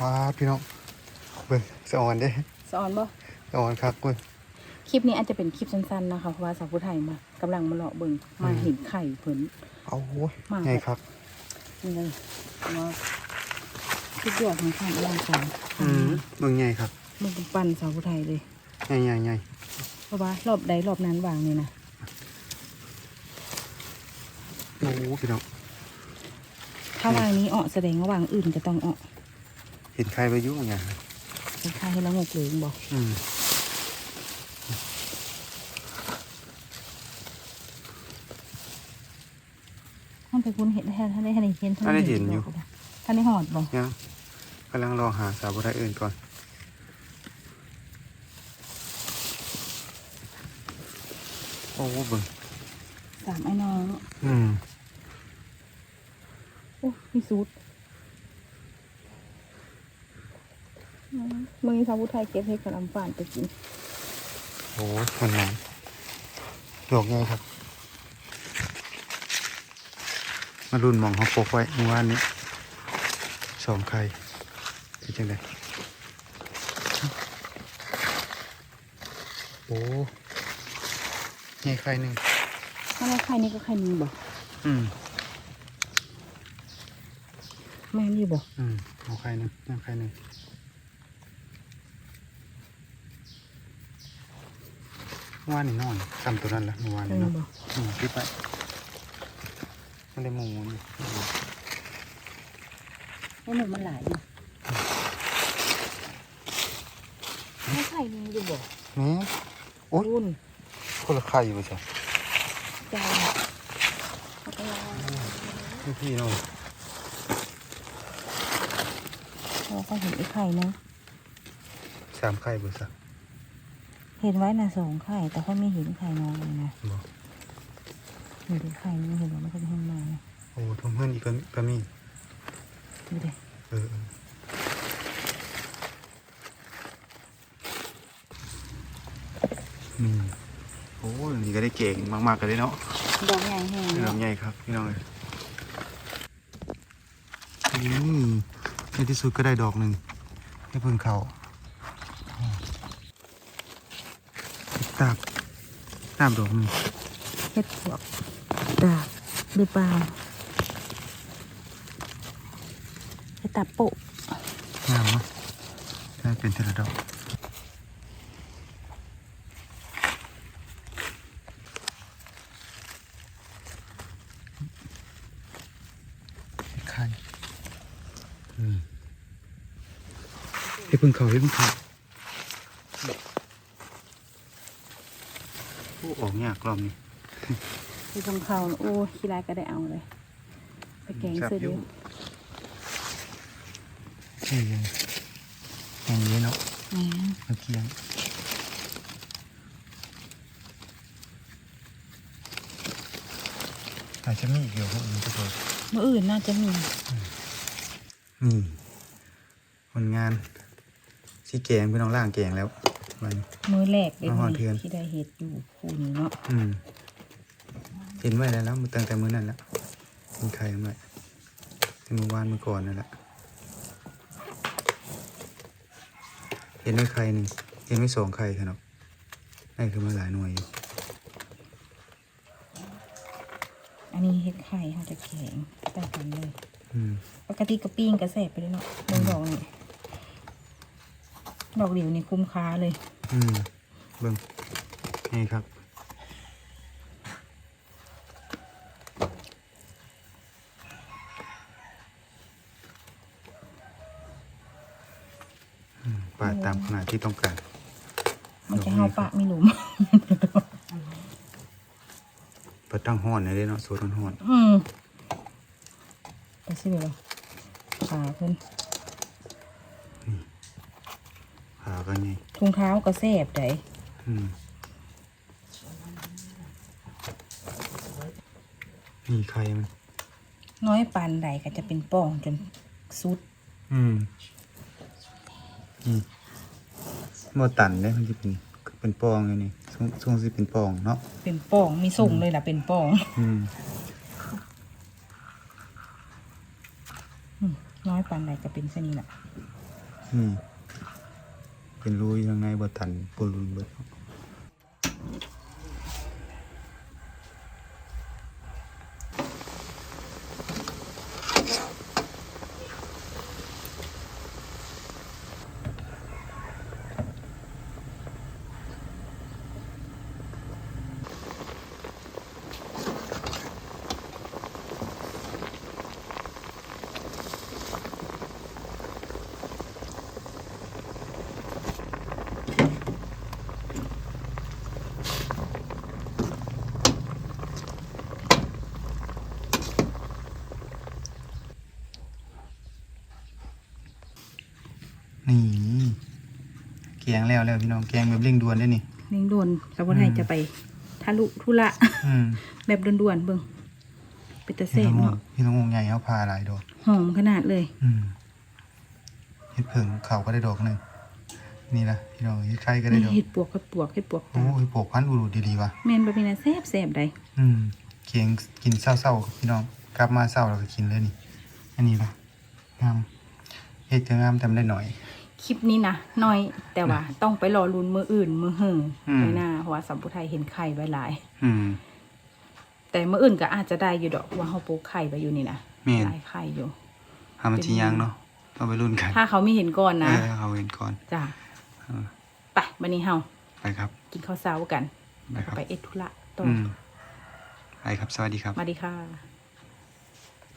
ว้าพี่น้องเบิ่งสะออนเด้สอนบ่สะออนคักเว้ยคลิปนี้อาจจะเป็นคลิปสั้นๆนะคะเพราะว่าสาวผู้ไทยมากำลังมาเลาะเบิ่งมาเห็นไข่เพิ่นเอาโว้ยมาไงครับนี่เลยว่าสุดยอดของความอลังการอืมเบิ่งไงครับมันเป็นปั้นสาวผู้ไทยเลยไงไงไงเพราะว่ารอบใดรอบนั้นวางนี่นะโอ้พี่น้องถ้าวางนี้อ้อแสดงว่าวางอื่นก็ต้องอ้อ เห็นใครไปยุ่งอย่างเป็นค่าให้ละงกเลยบอกอืมท่านไปคุ้นเห็นท่านได้ท่านได้เห็นท่านได้ท่านได้หอดบอกยังกำลังรอหาสาวบุได้อื่นก่อนโอ้เบิ่งสามไอ้น้องอืมโอ้มีซูด มือสาวผู้ไทยเก็บให้กระลำฝานไปกินโอ้คนน้ำดอกไงครับ มารุนมองเขาปกไว้เมื่อวานนี้สองไข่เป็นจังไดโอ้ไงไข่หนึ่งถ้าไม่ไข่นี่ก็ไข่มีบอกอืมแม่นอยู่บอกอืมเอาไข่หนึ่งยังไข่หนึ่ง เมื่อวานนี่นอนซ้ำตัวนั้นแหละเมื่อวานเอนี่อเนาะบอกอืมคิดไปมันได้หมูนี่ว่าหนูมันหลายอยู่ไม่ไข่มีอยู่บอกนี่โอ๊ยรุ่นคนละไข่ไปจ้ะใจเขาก็รอนี่พี่น้องเราก็เห็นไอ้ไข่นะสามไข่ไปจ้ะ เห็นไว้นะสองไข่ แต่เขาไม่เห็นไข่น้อยเลยนะบอกเห็นไข่นี่เห็นว่ามันก็จะเห็นมานะโอ้ทำเพื่อนอีกก็ก็มีดูดิเออเอออืมโอ้ยนี่ก็ได้เก่งมากๆกันเลยเนาะดอกใหญ่แห้งพี่น้เนาะองใหญ่ครับพี่น้องเลยอืมในที่สุดก็ได้ดอกหนึ่งให้เพิ่งเขา ตาบตาบดอกหนึ่งเห็ดพวกดาบหรือเปล่าเห็ดตาโปะงามเนาะได้เป็นเทระดอกไข่อืมให้เพิ่งเขาให้เพิ่งเขาโอ้ออกยาก รอบนี้ที่ตรงเขาโอ้ขี้ลายก็ได้เอาเลยไปแกงเสื้อเดียวนี่ยังอย่างนี้เนาะแหมเมื่อกี้อาจจะมีอีกเดี๋ยวพวกนี้ทุกคนเมื่ออื่นน่าจะมีนี่ผลงานสีแกงพี่น้องล่างแกงแล้ว มัน มือแรกเลยมาหอดเทือน ที่ได้เห็ดอยู่คู่นี้เนาะอืมเห็นไว้แล้วแล้วตั้งแต่มื้อนั้นแล้วมีใครไหมแต่เมื่อวานเมื่อก่อนนั่นแหละเห็นไว้ใครหนึ่งเห็นไว้สองใครเถอะเนาะได้คือมาหลายหน่วยอยู่อันนี้เห็ดไข่เขาจะแข็งใส่กันเลย อืมปกติกระปิ้งกระแสบไปเลยเนาะดอกดอกนี่ ดอกเดียวนี่คุ้มค่าเลย อืมเบิ่งนี่ครับอืมปาดตามขนาดที่ต้องการ มันจะเฮาปะไม่หลุมเปิดตั้งห้อนเลยเด้เนาะสูตรห้อนอืมไปสิเลยขาเพิ่น ๆขา ก็ไงถุงเท้ากระแสบไดอืมนี่ใครมันน้อยปานใดก็จะเป็นป่องจนสุด อืมอืมโมตันเนี่ยมันจะเป็นเป็นปองไงนี่ช่วงช่วงสิเป็นปองเนาะเป็นป่องมีส่งเลยล่ะเป็นป่องอืมอืมน้อยปานใดก็เป็นเช่นนี้แหละอืม เป็นรูอยู่ข้างในบ่ตันปูรุนเบิด นี่แกงแล้วแล้วพี่น้องแกงแบบเร่งด่วนได้นี่เร่งด่วนสาวผู้ไทยจะไปทะลุทุระอืมแบบด่วนๆเบิ่งเป็นตะเสพี่บน้องเนาะพี่น้องงใหญ่เขาพาหลายดอกหอมขนาดเลยอืมเฮ็ดเผิงเขาก็ได้ดอกหนึ่งนี่ละพี่น้องเฮ็ดไข่ก็ได้นี่ดอกเห็ดปวกเห็ดปวกเห็ดปวกโอ้ตายปลูกพันธุ์อุรุดีๆวะแม่นบ่เป็นนะแซ่บแซ่บใดอืมเคียงกินเศร้าๆพี่น้องกลับมาเศร้าแล้วก็กินเลยนี่ อันนี้ละงามเฮ็ดก็งามแต่มันได้หน่อย คลิปนี้นะน้อย แต่ว่าต้องไปรอลุ้นมืออื่น มือหึงอืมในหน้าเพราะว่าสัมพุไทยเห็นไข่ไว้หลาย อืม แต่มืออื่นก็อาจจะได้อยู่ดอกว่าเขาปลูกไข่ไว้อยู่นี่นะแม่น หลายไข่อยู่ทำมันทียังเนาะเอาไปรุ่นกันถ้าเขาไม่เห็นก่อนเอนะอเอาเห็นก่อนจ้ะเออไปวันนี้เฮาไปครับกินข้าวเช้ากันไปครับไปเอ็ดธุระต่ออือมไปครับสวัสดีครับ มาดีค่ะ